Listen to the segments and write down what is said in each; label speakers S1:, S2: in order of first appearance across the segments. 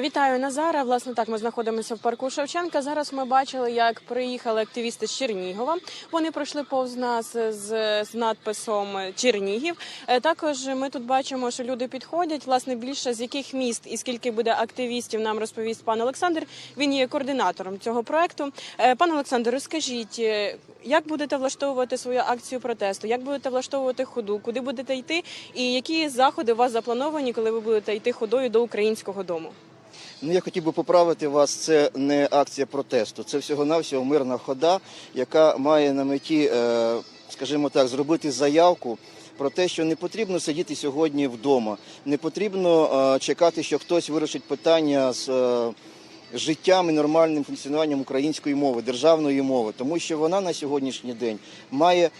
S1: Вітаю Назара. Власне, так ми знаходимося в парку Шевченка. Зараз ми бачили, як приїхали активісти з Чернігова. Вони пройшли повз нас з, з надписом Чернігів. Е, Також ми тут бачимо, що люди підходять. Власне, більше з яких міст і скільки буде активістів, нам розповість пан Олександр. Він є координатором цього проекту. Е, Пан Олександр, розкажіть, як будете влаштовувати свою акцію протесту? Як будете влаштовувати ходу? Куди будете йти? І які заходи у вас заплановані, коли ви будете йти ходою до українського дому?
S2: Ну, я хотів би поправити вас. Це не акція протесту, це всього-навсього мирна хода, яка має на меті, е, скажімо так, зробити заявку про те, що не потрібно сидіти сьогодні вдома, не потрібно е, чекати, що хтось вирішить питання з. е, Життям і нормальним функціонуванням української мови, державної мови, тому що вона на сьогоднішній день має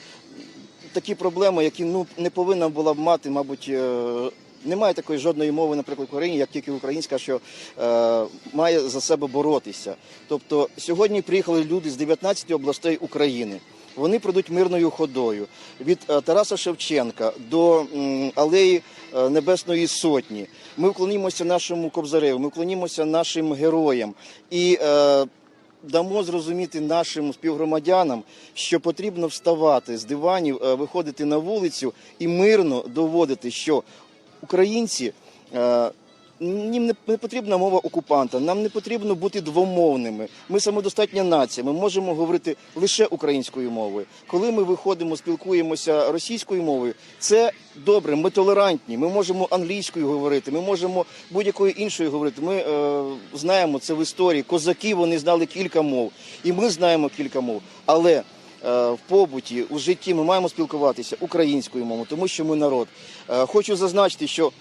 S2: такі проблеми, які ну не повинна була б мати, мабуть, е, немає такої жодної мови, наприклад, в Україні, як тільки українська, що е, має за себе боротися. Тобто сьогодні приїхали люди з 19 областей України. Вони пройдуть мирною ходою від е, Тараса Шевченка до алеї е, Небесної Сотні. Ми вклонімося нашому кобзареву, ми вклонімося нашим героям і е, дамо зрозуміти нашим співгромадянам, що потрібно вставати з диванів, виходити на вулицю і мирно доводити, що українці. Їм не потрібна мова окупанта, нам не потрібно бути двомовними. Ми самодостатня нація. Ми можемо говорити лише українською мовою. Коли ми виходимо, спілкуємося російською мовою, це добре. Ми толерантні. Ми можемо англійською говорити, ми можемо будь-якою іншою говорити. Ми е, знаємо це в історії. Козаки вони знали кілька мов, і ми знаємо кілька мов. Але е, в побуті, у житті ми маємо спілкуватися українською мовою, тому що ми народ. Е, Хочу зазначити, що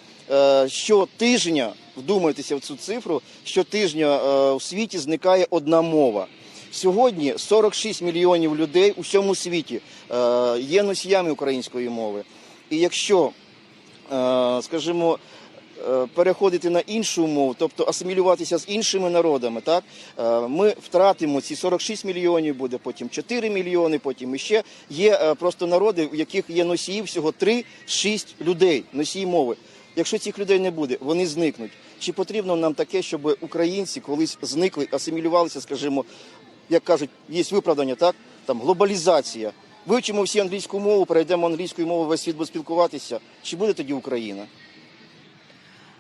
S2: щотижня, вдумайтеся в цю цифру, щотижня е, в світі зникає одна мова. Сьогодні 46 мільйонів людей у всьому світі е, є носіями української мови. І якщо, е, скажімо, е, переходити на іншу мову, тобто асимілюватися з іншими народами, так е, ми втратимо ці 46 мільйонів, буде потім 4 мільйони, потім іще є е, просто народи, у яких є носії всього 3-6 людей, носії мови. Якщо цих людей не буде, вони зникнуть. Чи потрібно нам таке, щоб українці колись зникли, асимілювалися, скажімо, як кажуть, є виправдання, так там глобалізація. Вивчимо всі англійську мову, перейдемо англійською мовою, весь світ буде спілкуватися. Чи буде тоді Україна?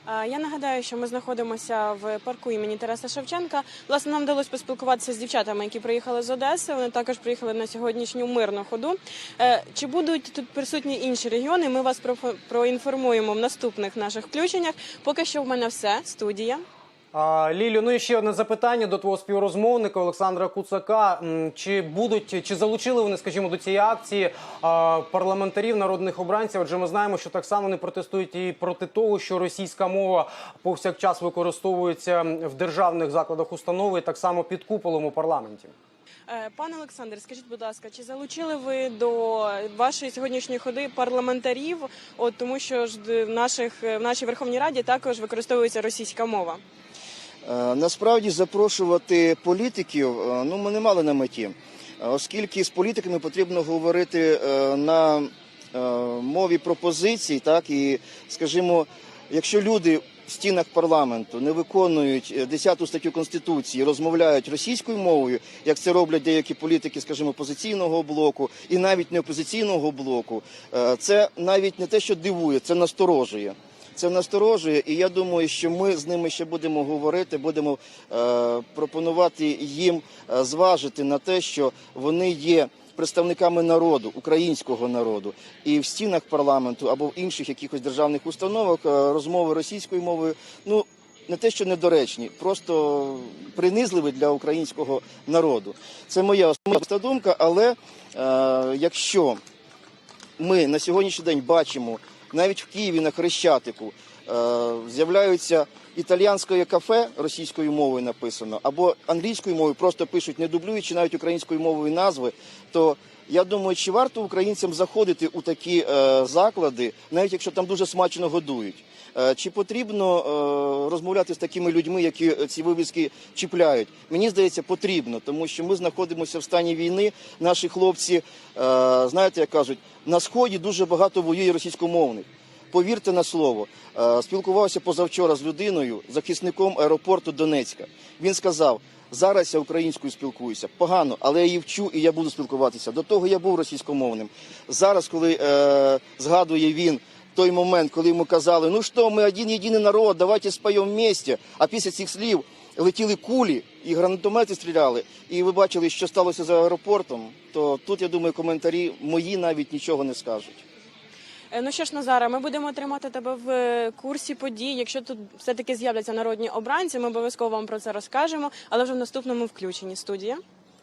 S1: Я нагадаю, що ми знаходимося в парку імені Тараса Шевченка. Власне, нам вдалося поспілкуватися з дівчатами, які приїхали з Одеси. Вони також приїхали на сьогоднішню мирну ходу. Е, Чи будуть тут присутні інші регіони? Ми вас проінформуємо в наступних наших включеннях. Поки що в мене все. Студія.
S3: Лілю, ну і ще одне запитання до твого співрозмовника Олександра Куцака. Чи будуть чи залучили вони, скажімо, до цієї акції парламентарів, народних обранців? Адже ми знаємо, що так само вони протестують і проти того, що російська мова повсякчас використовується в державних закладах установи, і так само під куполом у парламенті.
S1: Е, Пане Олександр, скажіть, будь ласка, чи залучили ви до вашої сьогоднішньої ходи парламентарів? От тому, що ж в наших в нашій Верховній Раді також використовується російська мова.
S2: Е, Насправді запрошувати політиків е, ну ми не мали на меті, Е, оскільки з політиками потрібно говорити на мові пропозицій, так і скажімо, якщо люди в стінах парламенту не виконують е, 10 статтю конституції, розмовляють російською мовою, як це роблять деякі політики, скажімо, опозиційного блоку і навіть не опозиційного блоку, це навіть не те, що дивує, це насторожує. Це насторожує, і я думаю, що ми з ними ще будемо говорити, будемо е, пропонувати їм е, зважити на те, що вони є представниками народу, українського народу, і в стінах парламенту або в інших якихось державних установах е, розмови російською мовою, ну не те, що недоречні, просто принизливі для українського народу. Це моя особиста думка, але е, якщо ми на сьогоднішній день бачимо навіть в Києві на Хрещатику з'являються італіянське кафе російською мовою написано, або англійською мовою просто пишуть, не дублюючи навіть українською мовою назви, то я думаю, чи варто українцям заходити у такі е, заклади, навіть якщо там дуже смачно годують. Е, Чи потрібно е, розмовляти з такими людьми, які е, ці вивіски чіпляють? Мені здається, потрібно, тому що ми знаходимося в стані війни. Наші хлопці, е, знаєте, як кажуть, на сході дуже багато воює російськомовних. Повірте на слово, е, спілкувався позавчора з людиною, захисником аеропорту Донецька. Він сказав: зараз я українською спілкуюся погано, але я її вчу і я буду спілкуватися. До того я був російськомовним. Зараз, коли е, згадує він. Той момент, коли йому казали, ну що, ми один єдиний народ, давайте споємо вместе. А після цих слів летіли кулі і гранатомети стріляли. І ви бачили, що сталося за аеропортом. То тут я думаю, коментарі мої навіть нічого не скажуть.
S1: Е, Ну що ж, Назара, ми будемо тримати тебе в е, курсі подій. Якщо тут все таки з'являться народні обранці, ми обов'язково вам про це розкажемо, але вже в наступному включенні студія.